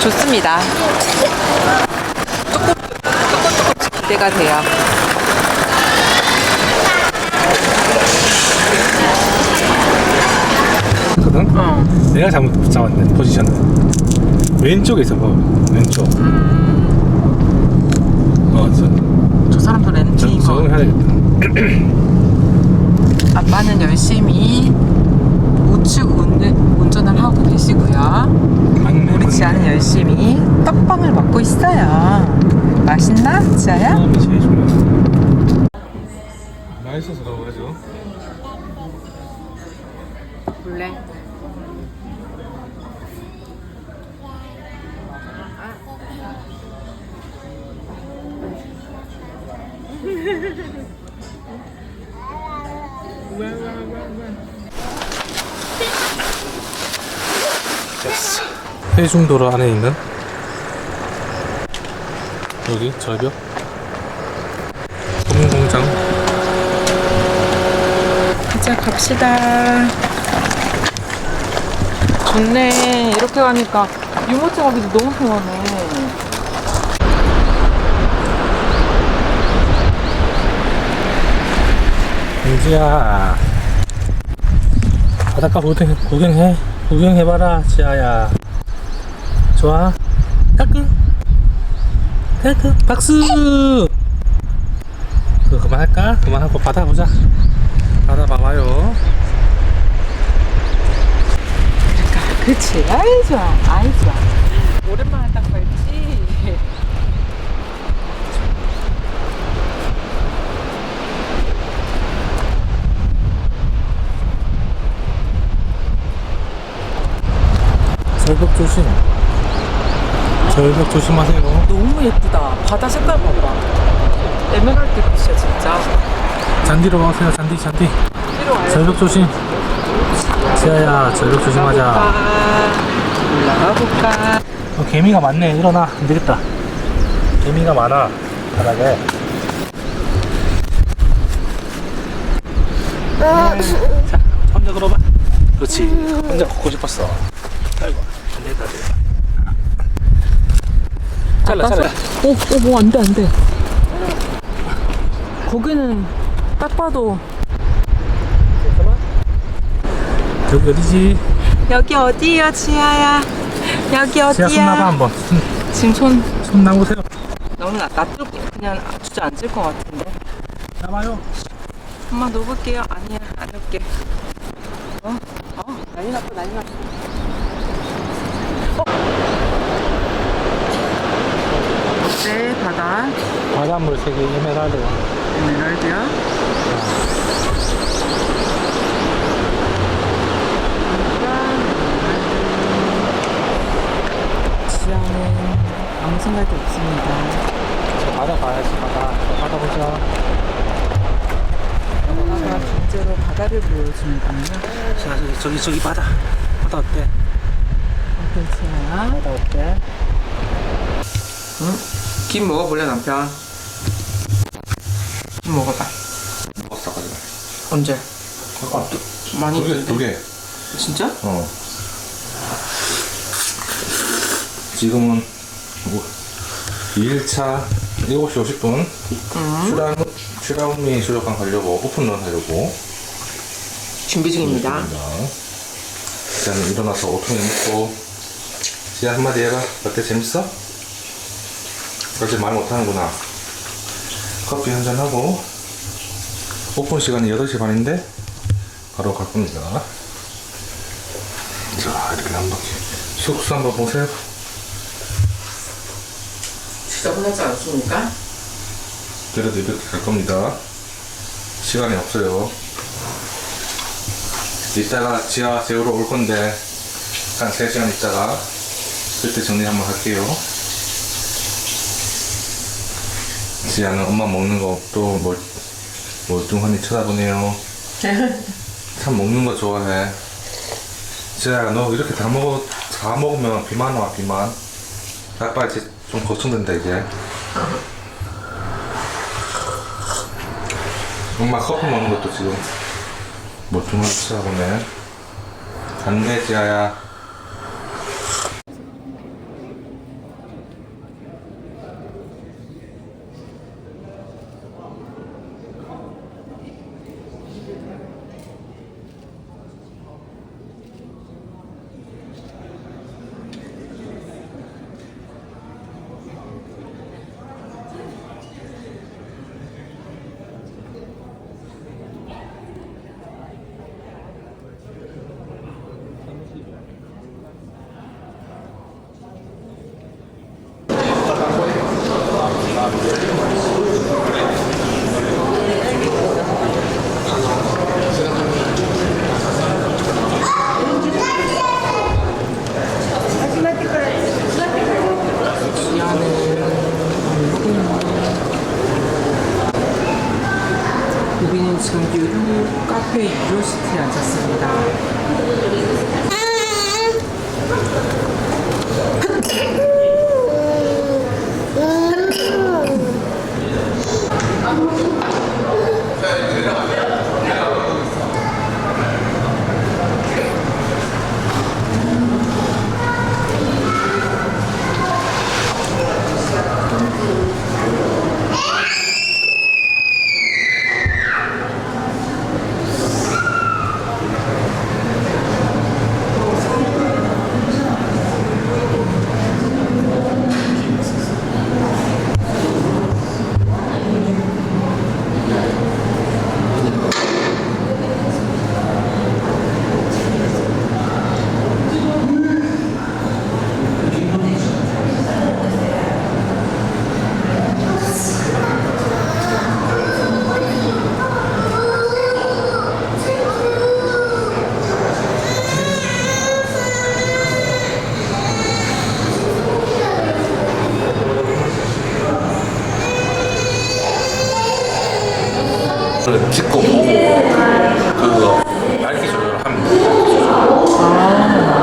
좋습니다. 조금, 조금, 조금씩 기대가 돼요. 거든? 어. 내가 잘못 잡았네 포지션 왼쪽에 있어 봐 왼쪽 어 저, 저 사람도 저, 렌트인 거. 적응해야 되겠다 아빠는 열심히 우측 운, 운전을 하고 계시고요. 맞네 우리 지아는 열심히 떡빵을 먹고 있어요. 맛있나, 지아야? 처음이 제일 중요해 맛있어서 그런 거죠 몰래. 해중도로 안에 있는 여기 절벽 소민공장 이제 갑시다. 좋네. 이렇게 가니까 유모차 가기도 너무 편하네. 은지야 바닷가 구경, 구경해 구경해봐라 지아야 좋아 까끄 까끄 박수 그거 그만할까? 그만하고 바다 보자 바다 봐봐요 그러니까 그치. 아이 좋아. 아이 좋아. 오랜만에 딱 밟지. 절벽 조심 절벽 조심하세요. 너무 예쁘다. 바다 색깔 봐봐. 에메랄드 빛이야 진짜. 잔디로 와세요 잔디 잔디. 뒤로 와요. 절벽 조심. 지아야 절벽 조심하자. 올라가 볼까? 어, 개미가 많네. 일어나. 안 되겠다. 개미가 많아. 바닥에. 자 혼자 걸어봐. 그렇지. 혼자 걷고 싶었어. 아이고 안 되겠다 안 잘라 잘라 오, 오, 뭐, 안 돼, 안 돼. 거기는 딱 봐도. 여기 어디지? 여기 어디야, 지아야? 여기 지아 손 나봐 어디야? 한번 손, 지금 손 손 나보세요 너무 나, 놔둘 그냥 주저앉을 것 같은데. 나봐요 엄마 놓을게요. 아니야, 안 놓을게. 어? 어, 난리 났어, 난리 났어. 어? 어때, 바다? 바닷물 색이 에메랄드 에메랄드야? 지하는 아무 생각이 없습니다. 저 바다 봐야지 바다 저 바다 보자 바다가 진짜로 바다를 보여주는군요. 자 저기 저기, 저기 바다 바다 어때? 어때, 지하야? 바다 어때? 응? 김 먹어볼래, 남편? 김 먹어봐. 먹었어 가지고 언제? 아, 많이 두개? 두개 진짜? 어 지금은 뭐 2일차 7시 50분 슈라 슈라우미 수족관 가려고 오픈런 하려고 준비 중입니다. 일단 일어나서 오픈을 입고 지아 한마디 해봐 어때 재밌어? 그렇지 말 못하는구나. 커피 한 잔 하고 오픈 시간이 8시 반인데 바로 갈 겁니다. 자 이렇게 한 바퀴 숙소 한번 보세요. 지저분하지 않습니까? 그래도 이렇게 갈 겁니다. 시간이 없어요. 이따가 지하 재우러 올 건데 한 3시간 있다가 그때 정리 한번 할게요 지하는 엄마 먹는 거또 뭐, 멀뚱하니 쳐다보네요 참 먹는 거 좋아해 지하야 너 이렇게 다 먹어 다 먹으면 비만 와 비만 아빠 이제 좀 걱정된다 이제. 엄마 커피 먹는 것도 지금 멀뚱한 쳐다보네. 안 돼 지아야. 우리는 지금 유료 카페 유로시티에 앉았습니다. 그걸 찍고 보고 그거 밝기 조절을 돼. 지아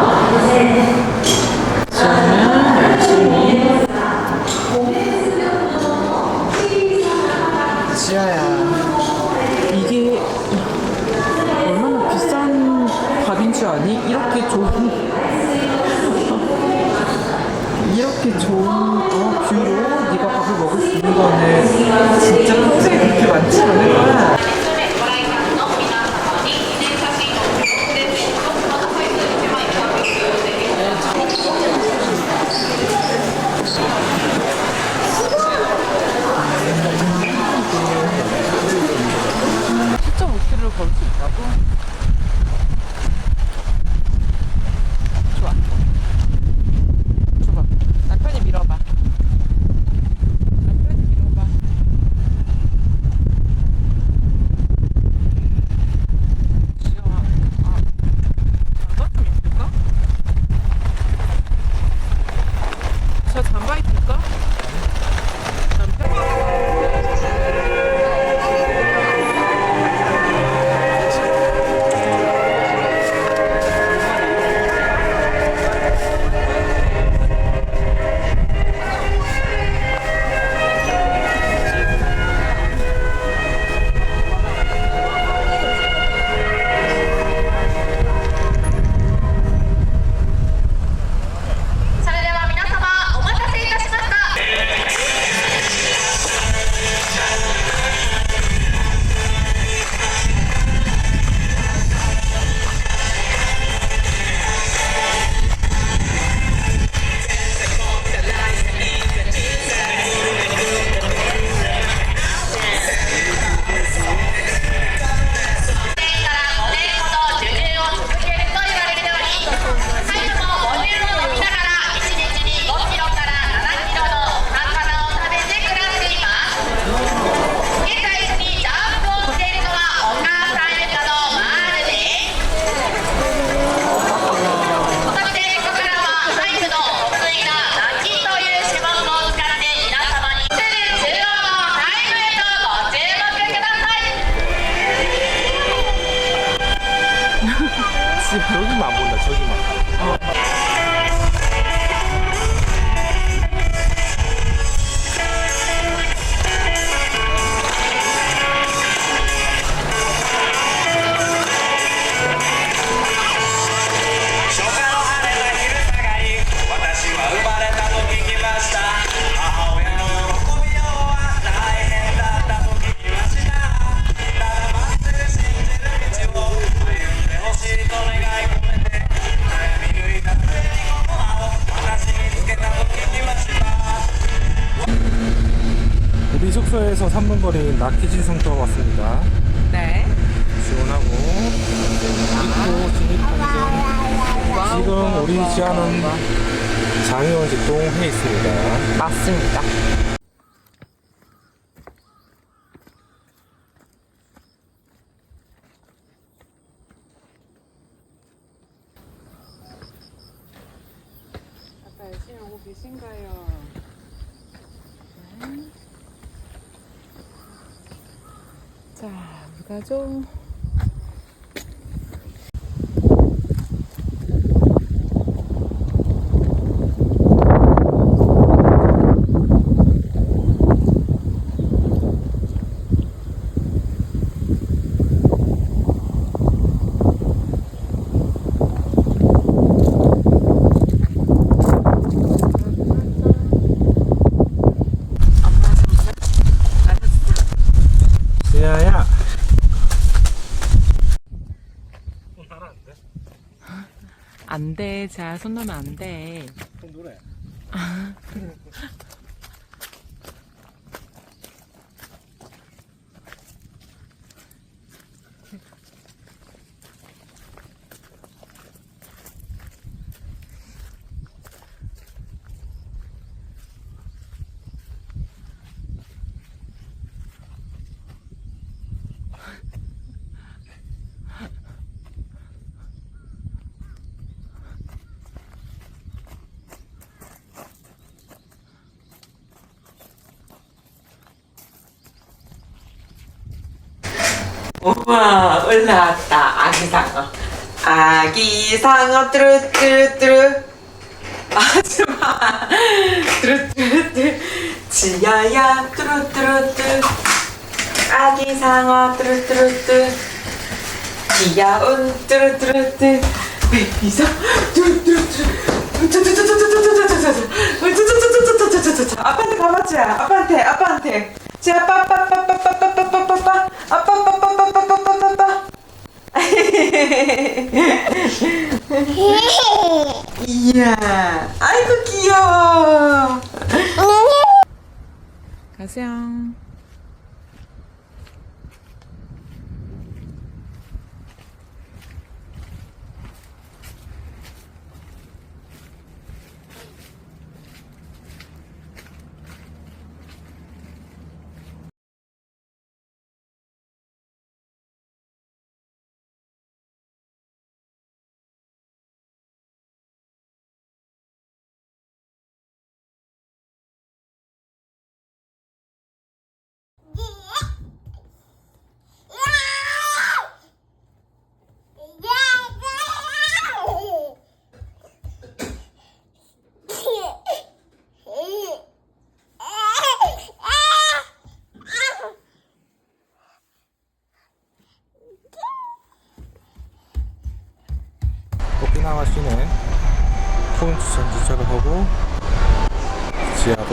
지금 우리 지하는 장의원 직동에 있습니다. 맞습니다. 아까 열심히 오고 계신가요? 네. 자, 우리 가죠. 지하야. 안 돼, 자, 손 놓으면 안 돼. 그럼 노래. 우와 올라왔다. 아기상어. 아기상어 뚜루뚜루뚜루. 아줌마 뚜루뚜루뚜 지야야 뚜루뚜루뚜 아기상어 뚜루뚜루뚜 귀여운 뚜루뚜루뚜 베이서 뚜루뚜루뚜 Yeah.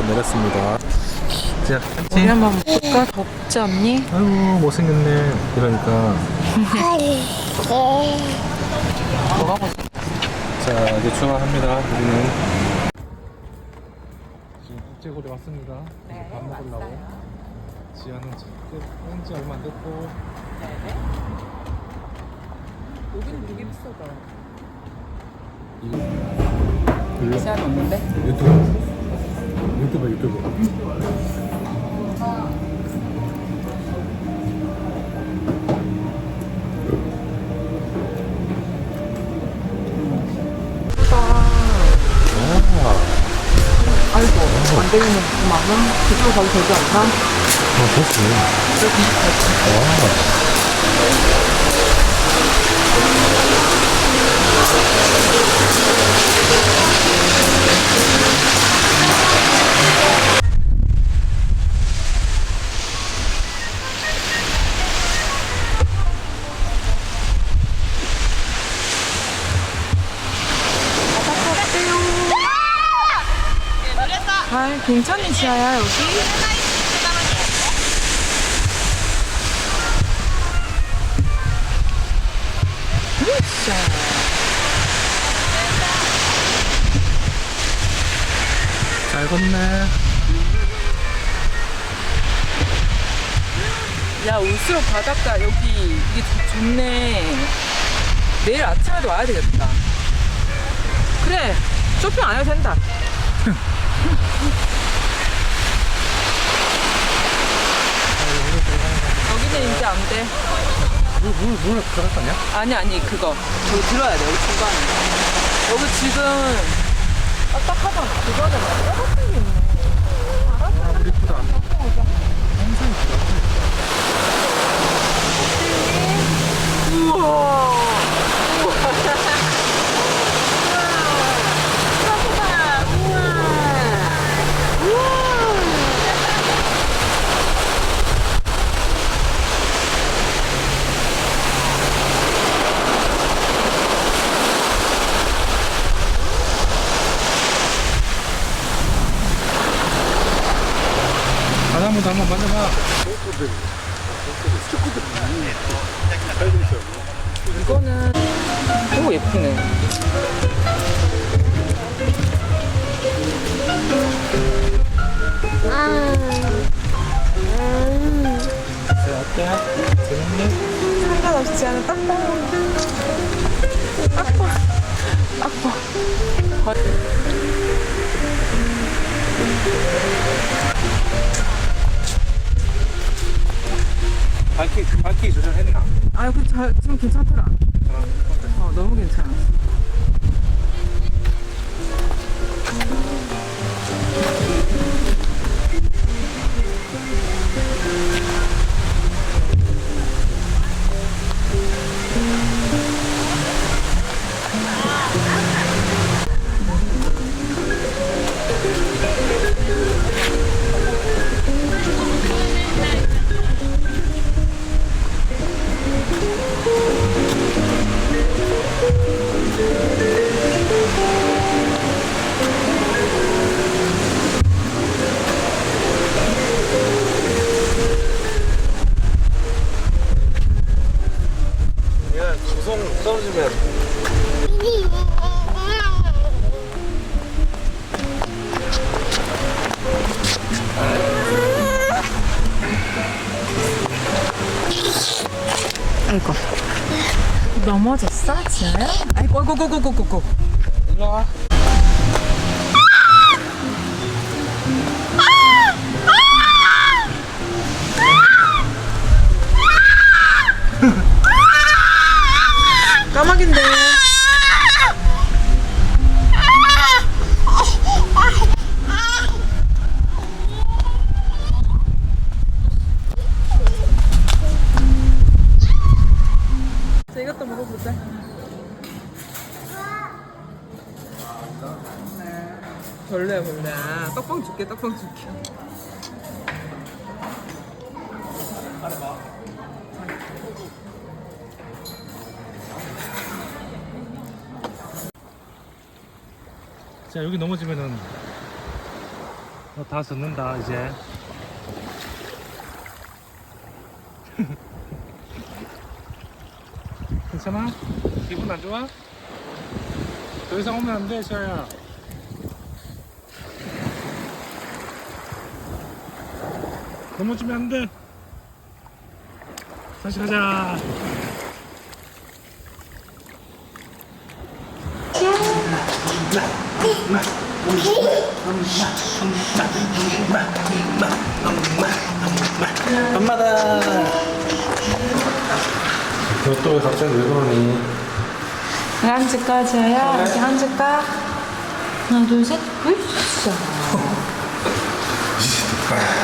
내렸습니다. 지하 우리 한번 볼까? 덥지 않니? 아이고 못생겼네. 이러니까 자 이제 출발합니다. 우리는 지금 국제고리 왔습니다. 네, 밥 먹으려고. 지하는 왠지 얼마 안 됐고 네네. 여기는 되게 비싸다. 이거 제한 없는데? 유튜브 유튜브 유튜브 아이고, 안 되면 많아? 그쪽으로 가도 되지 않나? 아 그렇지 아, 지아야, 여기? 으쌰. 잘 걷네. 야 울수록 바닷가 여기. 이게 좋- 좋네. 내일 아침에도 와야 되겠다. 그래 쇼핑 안 해도 된다 이제 안 돼. 물, 물, 물 들어갔냐? 아니 아니 그거. 저기 들어야 돼 여기 중간에. 여기 지금. 딱딱하잖아 그거는 뼈 같은 게 있네. 아, 물 이쁘다. 우와 아이고. 넘어졌어, 지아야? 아이고, 아이고, 아이고, 아이고. 일로 와. 별로야, 별로야. 떡방 줄게, 떡방 줄게. 자, 여기 넘어지면은 너다 젖는다, 이제. 괜찮아? 기분 안 좋아? 더 이상 오면 안 돼, 시아야. 넘어지면 안 돼. 다시 가자. 엄마다. 너 또 갑자기 왜 그러니? 여기 앉을까, 지아야? 여기 앉을까? 하나, 둘, 셋, 으쌰.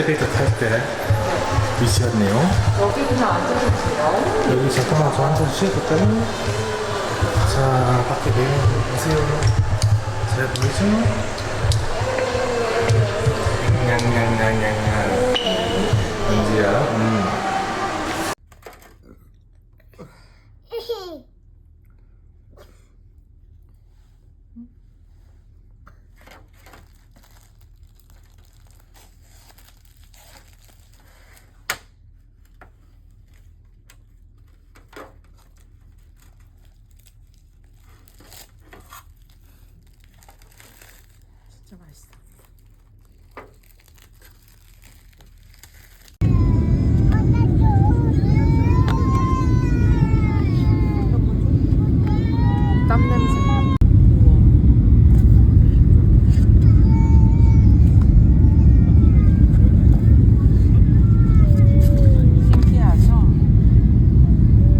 엘리베이터 탈 때 위치였네요. 여기 그냥 앉아주세요. 여기 잠깐만 저 앉아 주시겠다니? 자, 밖에 내용 보세요. 잘 보이죠? 냥냥냥냥냥.